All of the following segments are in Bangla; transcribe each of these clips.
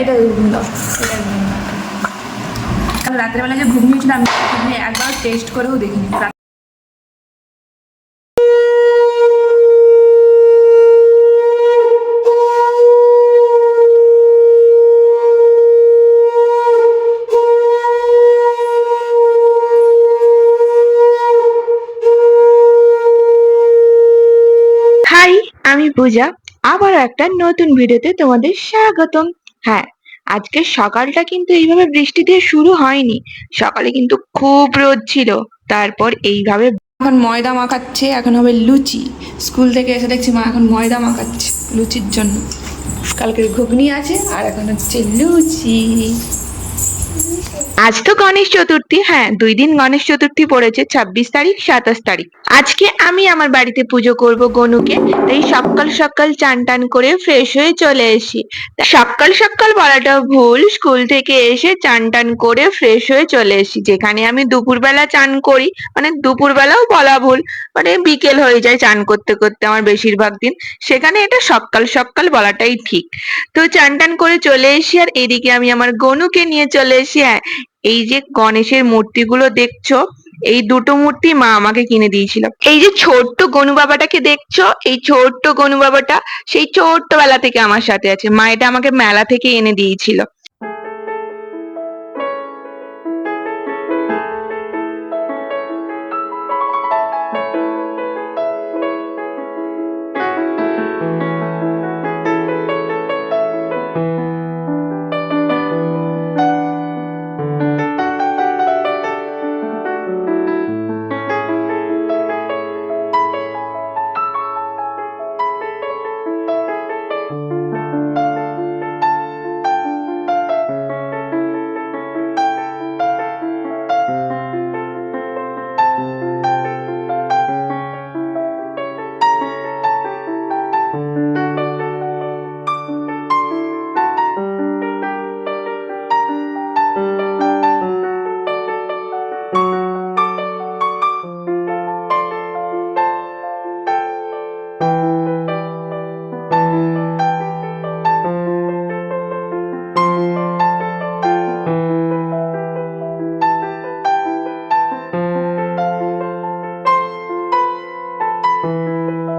এটা ঘুম ঘুম দাও। কাল যে ঘুমিয়ে ছিল, আমি ঘুমিয়ে একবার টেস্ট করেও দেখিনি। হাই আমি পূজা। আবার একটা নতুন ভিডিওতে তোমাদের স্বাগতম। হ্যাঁ আজকে সকালটা কিন্তু এইভাবে বৃষ্টি দিয়ে শুরু হয়নি। সকালে কিন্তু খুব রোদ ছিল। তারপর এইভাবে এখন ময়দা মাখাচ্ছে, এখন হবে লুচি। স্কুল থেকে এসে দেখছি মা এখন ময়দা মাখাচ্ছে লুচির জন্য। কালকের ঘুগনি আছে আর এখন হচ্ছে লুচি। আজ তো গণেশ চতুর্থী হ্যাঁ দুই দিন গণেশ চতুর্থী পড়েছে, ছাব্বিশ তারিখ, সাতাশ তারিখ। আজকে আমি আমার বাড়িতে পুজো করব গনুকে, তাই সকাল সকাল চান টান করে ফ্রেশ হয়ে চলে এসি সকাল সকাল বলাটা ভুল, স্কুল থেকে এসে চান টান করে ফ্রেশ হয়ে চলে এসি যেখানে আমি দুপুরবেলা চান করি মানে দুপুরবেলাও বলা ভুল মানে বিকেল হয়ে যায় চান করতে করতে আমার বেশিরভাগ দিন। সেখানে এটা সকাল সকাল বলাটাই ঠিক। তো চান টান করে চলে এসি আর এদিকে আমি আমার গনুকে নিয়ে চলে এসি হ্যাঁ এই যে গণেশের মূর্তিগুলো দেখছ, এই দুটো মূর্তি মা আমাকে কিনে দিয়েছিল। এই যে ছোট্ট গনু বাবাটাকে দেখছ, এই ছোট্ট গনু বাবাটা সেই ছোট্ট বেলা থেকে আমার সাথে আছে। মা এটা আমাকে মেলা থেকে এনে দিয়েছিল। Música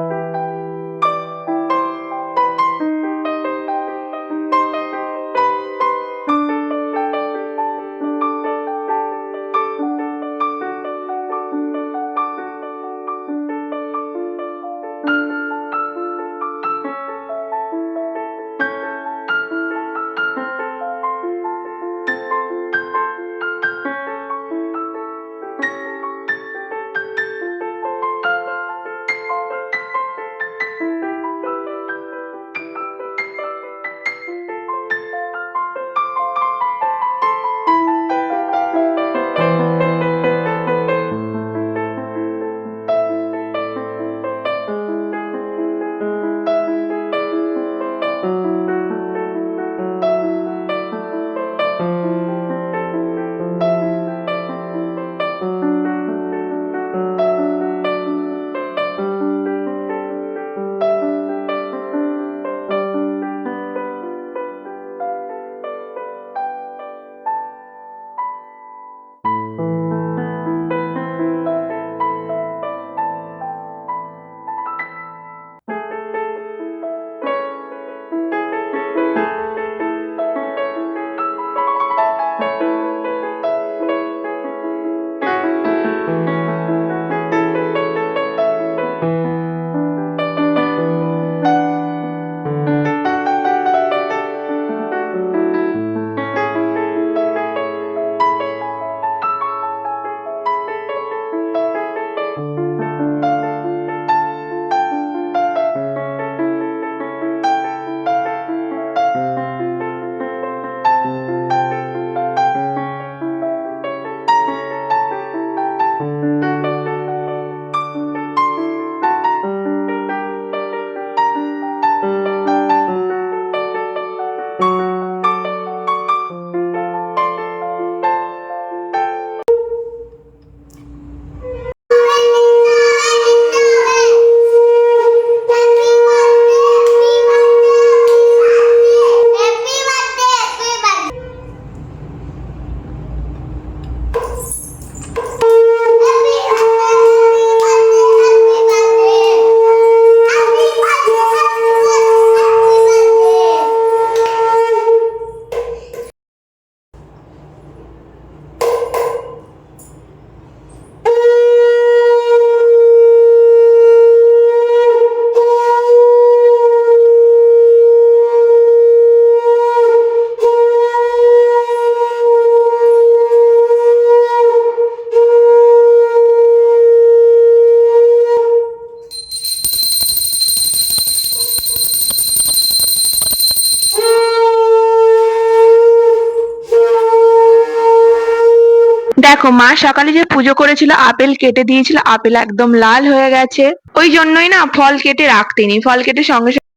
দেখো, মা সকালে যে পুজো করেছিল, আপেল কেটে দিয়েছিল, আপেল একদম লাল হয়ে গেছে। ওই জন্যই না ফল কেটে রাখতেনি, ফল কেটে সঙ্গে সঙ্গে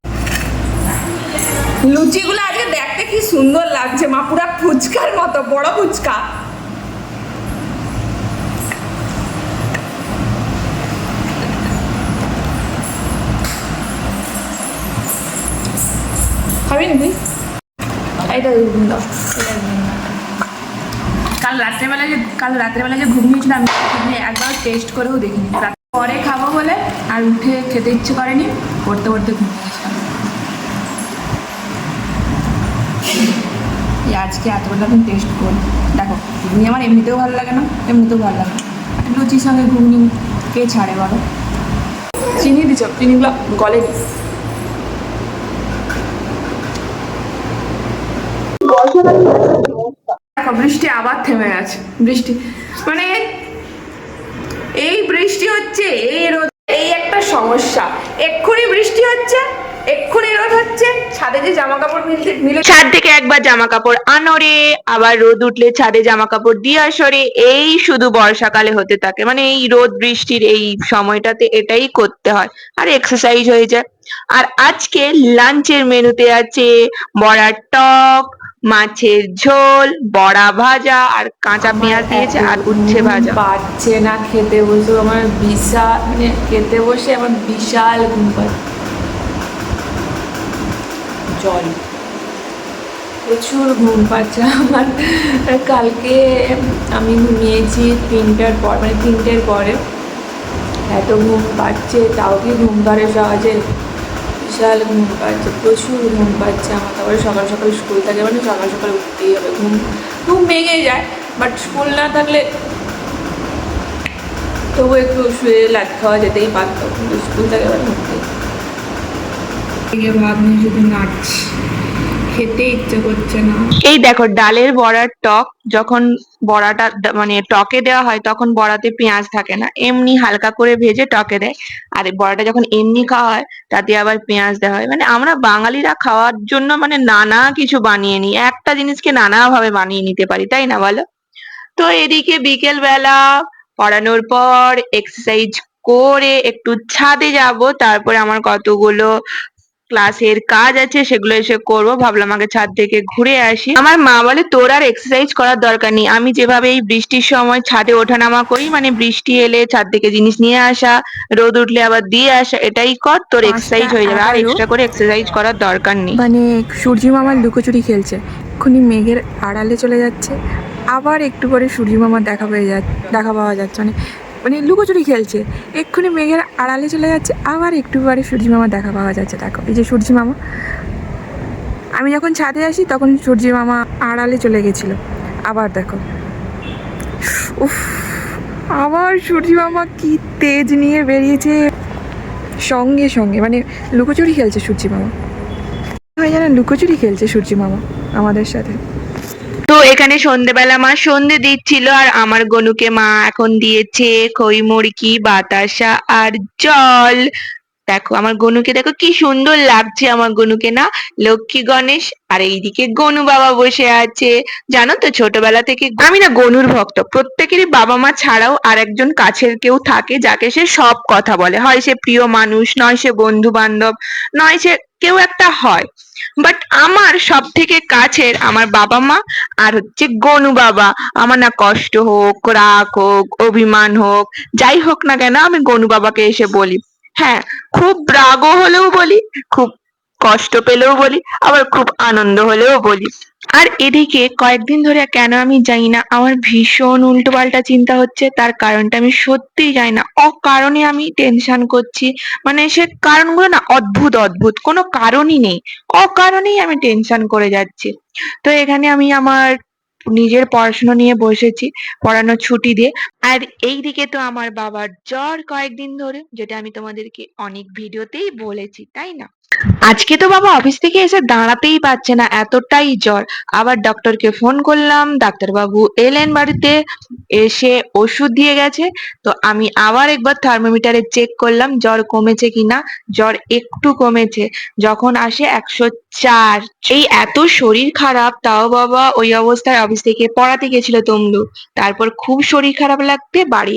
লুচিগুলো আজকে দেখতে কি সুন্দর লাগছে, মা, পুরা ফুচকার মতো, বড় ফুচকা। খাবি না তুই এইটা দাও। এটা দাও। রাত্রেবেলা যে কাল রাত্রেবেলা যে ঘুমিয়েছিলাম একবার টেস্ট করেও দেখিনি। পরে খাব বলে আর উঠে খেতে ইচ্ছে করেনি, পড়তে ঘুমিয়েছিলাম এই আজকে এতটা তুমি টেস্ট করি। দেখো, ঘুগনি আমার এমনিতেও ভালো লাগে না, এমনিতেও ভালো লাগে লুচির সঙ্গে ঘুগনি কে ছাড়ে বলো? চিনি দিছ? চিনিগুলো গলে দেখো, বৃষ্টি আবার থেমে গেছে। বৃষ্টি। মানে এই বৃষ্টি হচ্ছে, এই রোদ, এই একটা সমস্যা। এক্ষুনি বৃষ্টি হচ্ছে, এক্ষুনি রোদ হচ্ছে, ছাদে যে জামা কাপড় মিলতে মিলে ছাদ থেকে একবার জামা কাপড় আনরে আবার রোদ উঠলে ছাদে জামা কাপড় দিয়ে আসরে এই শুধু বর্ষাকালে হতে থাকে। মানে এই রোদ, বৃষ্টির এই সময়টাতে এটাই করতে হয়। আর এক্সারসাইজ হয়ে যায়। আর আজকে লাঞ্চের মেনুতে আছে বড়ার টক মাছের ঝোল বড়া ভাজা আর কাঁচা পেঁয়াজ দিয়েছে আর উচ্ছে ভাজা। পাচ্ছে না খেতে বসে আমার বিশাল মানে খেতে বসে আমার বিশাল ঘুম পাচ্ছে জল। প্রচুর ঘুম পাচ্ছে আমার। কালকে আমি ঘুমিয়েছি তিনটার পর মানে তিনটের পরে। এত ঘুম পাচ্ছে তাও কি ঘুম ধরে সহজে? বিশাল ঘুম পাচ্ছে, প্রচুর ঘুম পাচ্ছে আমার। তারপরে সকাল সকাল স্কুল থাকে মানে সকাল সকাল উঠতেই হবে। ঘুম ঘুম ভেঙে যায় বাট স্কুল না থাকলে তবু একটু শুয়ে লাট খাওয়া যেতেই পারতো, কিন্তু স্কুল থাকে মানে উঠতেই ভাত নিয়ে শুধু নাচছি। খেতে ইচ্ছে করছে না। এই দেখো, ডালের বড়ার টক যখন বড়াটা মানে টকে দেওয়া হয় তখন বড়াতে পেঁয়াজ থাকে না। এমনি হালকা করে ভেজে টকে দেয়। আর বড়াটা যখন এমনি খাওয়া হয়, তাতে আবার পেঁয়াজ দেওয়া হয়। মানে আমরা বাঙালিরা খাওয়ার জন্য মানে নানা কিছু বানিয়ে নিই। একটা জিনিসকে নানা ভাবে বানিয়ে নিতে পারি, তাই না বলো? তো এদিকে বিকেল বেলা পড়ানোর পর এক্সারসাইজ করে একটু ছাদে যাব। তারপরে আমার কতগুলো ক্লাসের কাজ আছে সেগুলো এসে করব। ভাবলাম আগে ছাদ থেকে ঘুরে আসি। আমার মা বলে তোর আর এক্সারসাইজ করার দরকার নেই। আমি যেভাবে এই বৃষ্টির সময় ছাদে ওঠানামা করি মানে বৃষ্টি এলে ছাদ থেকে জিনিস নিয়ে আসা রোদ উঠলে আবার দিয়ে আসা এটাই কর তোর এক্সারসাইজ হয়ে যাবে। আর। এক্সট্রা করে এক্সারসাইজ করার দরকার নেই। মানে সূর্যি মামার লুকোচুরি খেলছে। এক্ষুনি মেঘের আড়ালে চলে যাচ্ছে। আবার একটু পরে সূর্যি মামার দেখা পেয়ে যা দেখা পাওয়া যাচ্ছে। মানে মানে লুকোচুরি খেলছে। এক্ষুনি মেঘের আড়ালে চলে যাচ্ছে, আবার একটু পরে সূর্যি মামা দেখা পাওয়া যাচ্ছে। দেখো, এই যে সূর্যি মামা। আমি যখন ছাদে আসি, তখন সূর্যি মামা আড়ালে চলে গেছিল। আবার দেখো। উফ, আবার সূর্যি মামা কি তেজ নিয়ে বেরিয়েছে। সঙ্গে সঙ্গে মানে লুকোচুরি খেলছে সূর্যি মামা। হয় যেন লুকোচুরি খেলছে সূর্যি মামা আমাদের সাথে। তো এখানে সন্ধেবেলা মা সন্ধে দিচ্ছিল আর আমার গনুকে মা এখন দিয়েছে খই মুড়কি বাতাসা আর জল। দেখো আমার গনুকে, দেখো কি সুন্দর লাগছে আমার গনুকে না? লক্ষ্মী গণেশ আর এইদিকে গনু বাবা বসে আছে। জানো তো ছোটবেলা থেকে আমি না গনুর ভক্ত। প্রত্যেকেরই বাবা মা ছাড়াও আর একজন কাছের কেউ থাকে যাকে সে সব কথা বলে। হয় সে প্রিয় মানুষ, নয় সে বন্ধু বান্ধব নয় সে কেউ একটা হয়। বাট আমার সব থেকে কাছের আমার বাবা মা আর হচ্ছে গনু বাবা। আমার না কষ্ট হোক, রাগ হোক, অভিমান হোক, যাই হোক না কেন আমি গনু বাবাকে এসে বলি। হ্যাঁ খুব রাগও হলেও বলি, খুব কষ্ট পেলেও বলি, আবার খুব আনন্দ হলেও বলি। আর এদিকে কয়েকদিন ধরে কেন আমি জানি না, আমার ভীষণ উল্টোপাল্টা চিন্তা হচ্ছে, তার কারণটা আমি সত্যিই জানি না। অকারণে আমি টেনশন করছি মানে সে কারণগুলো না অদ্ভুত অদ্ভুত, কোনো কারণই নেই। অকারণেই আমি টেনশন করে যাচ্ছি। তো এখানে আমি আমার নিজের পড়াশোনা নিয়ে বসেছি, পড়ানোর ছুটি দিয়ে। আর এই দিকে তো আমার বাবার জ্বর কয়েকদিন ধরে, যেটা আমি তোমাদেরকে অনেক ভিডিওতেই বলেছি, তাই না? আজকে তো বাবা অফিস থেকে এসে দাঁড়াতেই পারছে না, এতটাই জ্বর। আবার ডক্টরকে ফোন করলাম, ডাক্তারবাবু এলেন বাড়িতে, এসে ওষুধ দিয়ে গেছে। তো আমি আবার একবার থার্মোমিটারে চেক করলাম, জ্বর কমেছে কিনা? জ্বর একটু কমেছে। যখন আসে একশো চার। এই এত শরীর খারাপ, তাও বাবা ওই অবস্থায় অফিস থেকে পড়াতে গেছিল তমলু তারপর খুব শরীর খারাপ লাগতে বাড়ি